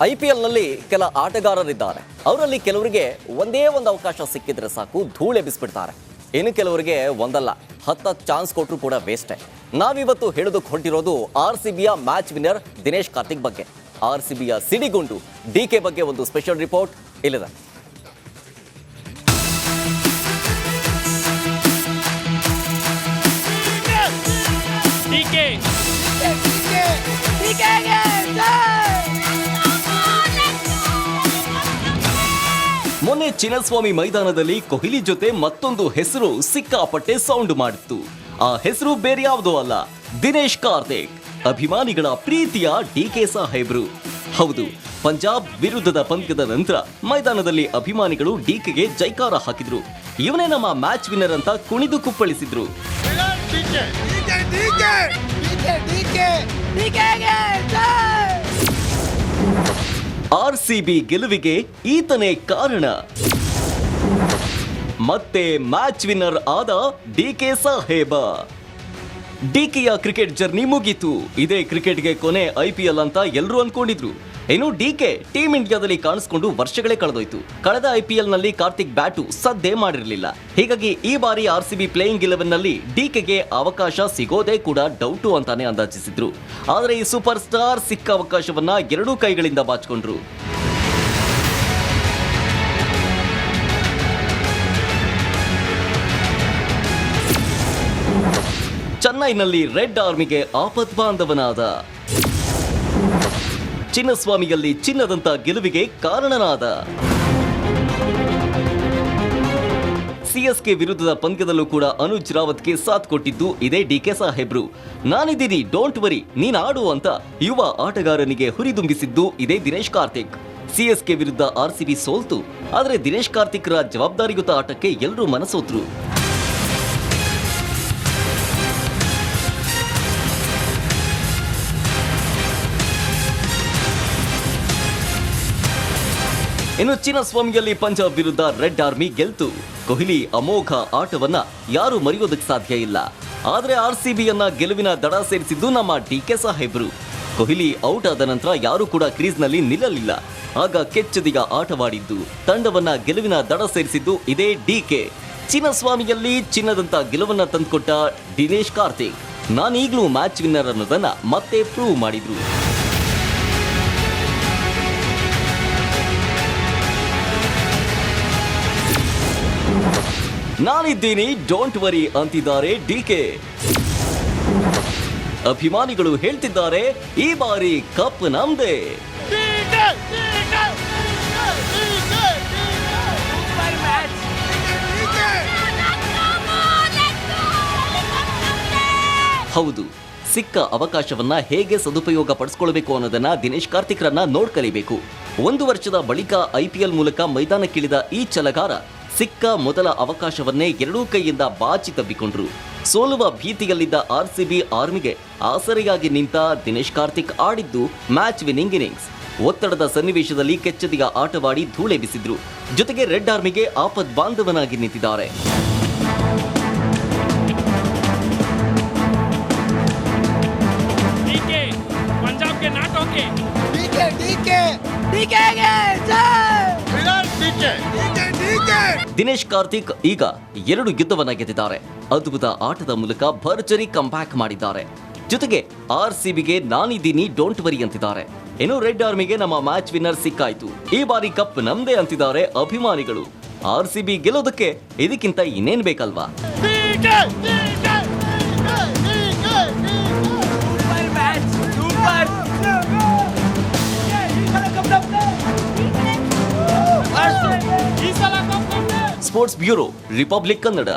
I P ಎಲ್ನಲ್ಲಿ ಕೆಲ ಆಟಗಾರರಿದ್ದಾರೆ ಅವರಲ್ಲಿ ಕೆಲವರಿಗೆ ಒಂದೇ ಒಂದು ಅವಕಾಶ ಸಿಕ್ಕಿದ್ರೆ ಸಾಕು ಧೂಳೆಬ್ಬಿಸ್ಬಿಡ್ತಾರೆ ಇನ್ನು ಕೆಲವರಿಗೆ ಒಂದಲ್ಲ ಹತ್ತತ್ತು ಚಾನ್ಸ್ ಕೊಟ್ಟರು ಕೂಡ ವೇಸ್ಟೇ ನಾವಿವತ್ತು ಹೇಳೋದಕ್ಕೆ ಹೊರಟಿರೋದು ಆರ್ ಸಿ ಬಿಯ ಮ್ಯಾಚ್ ವಿನ್ನರ್ ದಿನೇಶ್ ಕಾರ್ತಿಕ್ ಬಗ್ಗೆ ಆರ್ ಸಿ ಬಿಯ ಸಿಡಿಗುಂಡು ಡಿ ಕೆ ಬಗ್ಗೆ ಒಂದು ಸ್ಪೆಷಲ್ ರಿಪೋರ್ಟ್ ಇಲ್ಲಿದೆ ಮೊನ್ನೆ ಚಿನ್ನಸ್ವಾಮಿ ಮೈದಾನದಲ್ಲಿ ಕೊಹ್ಲಿ ಜೊತೆ ಮತ್ತೊಂದು ಹೆಸರು ಸಿಕ್ಕಾಪಟ್ಟೆ ಸೌಂಡ್ ಮಾಡಿತ್ತು. ಆ ಹೆಸರು ಬೇರೆ ಯಾವುದೋ ಅಲ್ಲ. ದಿನೇಶ್ ಕಾರ್ತಿಕ್. ಅಭಿಮಾನಿಗಳ ಪ್ರೀತಿಯ ಡಿ ಕೆ ಸಾಹೇಬ್ರು. ಹೌದು ಪಂಜಾಬ್ ವಿರುದ್ಧದ ಪಂದ್ಯದ ನಂತರ ಮೈದಾನದಲ್ಲಿ ಅಭಿಮಾನಿಗಳು ಡಿಕೆಗೆ ಜೈಕಾರ ಹಾಕಿದ್ರು. ಇವನೇ ನಮ್ಮ ಮ್ಯಾಚ್ ವಿನ್ನರ್ ಅಂತ ಕುಣಿದು ಕುಪ್ಪಳಿಸಿದ್ರು. ಆರ್ ಸಿ ಬಿ ಗೆಲುವಿಗೆ ಈತನೇ ಕಾರಣ. ಮತ್ತೆ ಮ್ಯಾಚ್ ವಿನ್ನರ್ ಆದ ಡಿ ಕೆ ಸಾಹೇಬ. ಡಿಕೆಯ ಕ್ರಿಕೆಟ್ ಜರ್ನಿ ಮುಗೀತು. ಇದೇ ಕ್ರಿಕೆಟ್ಗೆ ಕೊನೆ ಐ ಪಿ ಎಲ್ ಅಂತ ಎಲ್ಲರೂ ಅನ್ಕೊಂಡಿದ್ರು. ಇನ್ನು ಡಿಕೆ ಟೀಮ್ ಇಂಡಿಯಾದಲ್ಲಿ ಕಾಣಿಸ್ಕೊಂಡು ವರ್ಷಗಳೇ ಕಳೆದೋಯ್ತು. ಕಳೆದ ಐ ಪಿ ಎಲ್ನಲ್ಲಿ ಕಾರ್ತಿಕ್ ಬ್ಯಾಟು ಸದ್ದೇ ಮಾಡಿರಲಿಲ್ಲ. ಹೀಗಾಗಿ ಈ ಬಾರಿ ಆರ್ ಸಿ ಬಿ ಪ್ಲೇಯಿಂಗ್ ಇಲೆವೆನ್ನಲ್ಲಿ ಡಿಕೆಗೆ ಅವಕಾಶ ಸಿಗೋದೇ ಕೂಡ ಡೌಟು ಅಂತಾನೆ ಅಂದಾಜಿಸಿದ್ರು. ಆದರೆ ಈ ಸೂಪರ್ ಸ್ಟಾರ್ ಸಿಕ್ಕ ಅವಕಾಶವನ್ನ ಎರಡೂ ಕೈಗಳಿಂದ ಬಾಚಿಕೊಂಡ್ರು. ಚೆನ್ನೈನಲ್ಲಿ ರೆಡ್ ಆರ್ಮಿಗೆ ಆಪತ್ ಬಾಂಧವನಾದ. ಚಿನ್ನಸ್ವಾಮಿಯಲ್ಲಿ ಚಿನ್ನದಂತ ಗೆಲುವಿಗೆ ಕಾರಣನಾದ. ಸಿಎಸ್ಕೆ ವಿರುದ್ಧದ ಪಂದ್ಯದಲ್ಲೂ ಕೂಡ ಅನುಜ್ ರಾವತ್ಗೆ ಸಾಥ್ ಕೊಟ್ಟಿದ್ದು ಇದೇ ಡಿಕೆ ಸಾಹೇಬ್ರು. ನಾನಿದ್ದೀನಿ, ಡೋಂಟ್ ವರಿ, ನೀನ್ ಆಡು ಅಂತ ಯುವ ಆಟಗಾರನಿಗೆ ಹುರಿದುಂಬಿಸಿದ್ದು ಇದೇ ದಿನೇಶ್ ಕಾರ್ತಿಕ್. ಸಿಎಸ್ಕೆ ವಿರುದ್ಧ ಆರ್ಸಿಬಿ ಸೋಲ್ತು, ಆದರೆ ದಿನೇಶ್ ಕಾರ್ತಿಕ್ರ ಜವಾಬ್ದಾರಿಯುತ ಆಟಕ್ಕೆ ಎಲ್ಲರೂ ಮನಸೋತ್ರು. ಇನ್ನು ಚಿನ್ನಸ್ವಾಮಿಯಲ್ಲಿ ಪಂಜಾಬ್ ವಿರುದ್ಧ ರೆಡ್ ಆರ್ಮಿ ಗೆಲ್ತು. ಕೊಹ್ಲಿ ಅಮೋಘ ಆಟವನ್ನ ಯಾರು ಮರೆಯೋದಕ್ಕೆ ಸಾಧ್ಯ ಇಲ್ಲ. ಆದರೆ ಆರ್ ಸಿ ಬಿಯನ್ನ ಗೆಲುವಿನ ದಡ ಸೇರಿಸಿದ್ದು ನಮ್ಮ ಡಿ ಕೆ ಸಾಹೇಬ್ರು. ಕೊಹ್ಲಿ ಔಟ್ ಆದ ನಂತರ ಯಾರೂ ಕೂಡ ಕ್ರೀಸ್ನಲ್ಲಿ ನಿಲ್ಲಲಿಲ್ಲ. ಆಗ ಕೆಚ್ಚದಿಗ ಆಟವಾಡಿದ್ದು. ತಂಡವನ್ನ ಗೆಲುವಿನ ದಡ ಸೇರಿಸಿದ್ದು ಇದೇ ಡಿ ಕೆ ಚಿನ್ನಸ್ವಾಮಿಯಲ್ಲಿ ಚಿನ್ನದಂತ ಗೆಲುವನ್ನ ತಂದುಕೊಟ್ಟ ದಿನೇಶ್ ಕಾರ್ತಿಕ್. ನಾನೀಗ್ಲೂ ಮ್ಯಾಚ್ ವಿನ್ನರ್ ಅನ್ನೋದನ್ನ ಮತ್ತೆ ಪ್ರೂವ್ ಮಾಡಿದ್ರು. ನಾನಿದ್ದೀನಿ ಡೋಂಟ್ ವರಿ ಅಂತಿದ್ದಾರೆ ಡಿಕೆ ಅಭಿಮಾನಿಗಳು ಹೇಳ್ತಿದ್ದಾರೆ, ಈ ಬಾರಿ ಕಪ್ ನಮ್ದೇ. ಹೌದು, ಸಿಕ್ಕ ಅವಕಾಶವನ್ನ ಹೇಗೆ ಸದುಪಯೋಗ ಪಡಿಸ್ಕೊಳ್ಬೇಕು ಅನ್ನೋದನ್ನ ದಿನೇಶ್ ಕಾರ್ತಿಕ್ರನ್ನ ನೋಡ್ಕಲಿಬೇಕು. ಒಂದು ವರ್ಷದ ಬಳಿಕ ಐಪಿಎಲ್ ಮೂಲಕ ಮೈದಾನಕ್ಕಿಳಿದ ಈ ಛಲಗಾರ ಸಿಕ್ಕ ಮೊದಲ ಅವಕಾಶವನ್ನೇ ಎರಡೂ ಕೈಯಿಂದ ಬಾಚಿ ತಬ್ಬಿಕೊಂಡ್ರು. ಸೋಲುವ ಭೀತಿಯಲ್ಲಿದ್ದ ಆರ್ಸಿಬಿ ಆರ್ಮಿಗೆ ಆಸರೆಯಾಗಿ ನಿಂತ ದಿನೇಶ್ ಕಾರ್ತಿಕ್ ಆಡಿದ್ದು ಮ್ಯಾಚ್ ವಿನ್ನಿಂಗ್ ಇನ್ನಿಂಗ್ಸ್. ಒತ್ತಡದ ಸನ್ನಿವೇಶದಲ್ಲಿ ಕೆಚ್ಚದಿಗ ಆಟವಾಡಿ ಧೂಳೆಬಿಸಿದ್ರು ಜೊತೆಗೆ ರೆಡ್ ಆರ್ಮಿಗೆ ಆಪದ್ ಬಾಂಧವನಾಗಿ ನಿಂತಿದ್ದಾರೆ. DK DK not okay Dinesh Karthik ಈಗ ಎರಡು ಯುದ್ಧವನ್ನ ಗೆದ್ದಿದ್ದಾರೆ. ಅದ್ಭುತ ಆಟದ ಮೂಲಕ ಭರ್ಜರಿ ಕಂಬ್ಯಾಕ್ ಮಾಡಿದ್ದಾರೆ. ಜೊತೆಗೆ ಆರ್ ಸಿಬಿಗೆ ನಾನಿದ್ದೀನಿ ಡೋಂಟ್ ವರಿ ಅಂತಿದ್ದಾರೆ. ಇನ್ನು ರೆಡ್ ಆರ್ಮಿಗೆ ನಮ್ಮ ಮ್ಯಾಚ್ ವಿನ್ನರ್ ಸಿಕ್ಕಾಯ್ತು. ಈ ಬಾರಿ ಕಪ್ ನಮ್ದೇ ಅಂತಿದ್ದಾರೆ ಅಭಿಮಾನಿಗಳು. ಆರ್ ಸಿ ಬಿ ಗೆಲ್ಲೋದಕ್ಕೆ ಇದಕ್ಕಿಂತ ಇನ್ನೇನ್ ಬೇಕಲ್ವಾ? ಈ ಸ್ಪೋರ್ಟ್ಸ್ ಬ್ಯೂರೋ ರಿಪಬ್ಲಿಕ್ ಕನ್ನಡ.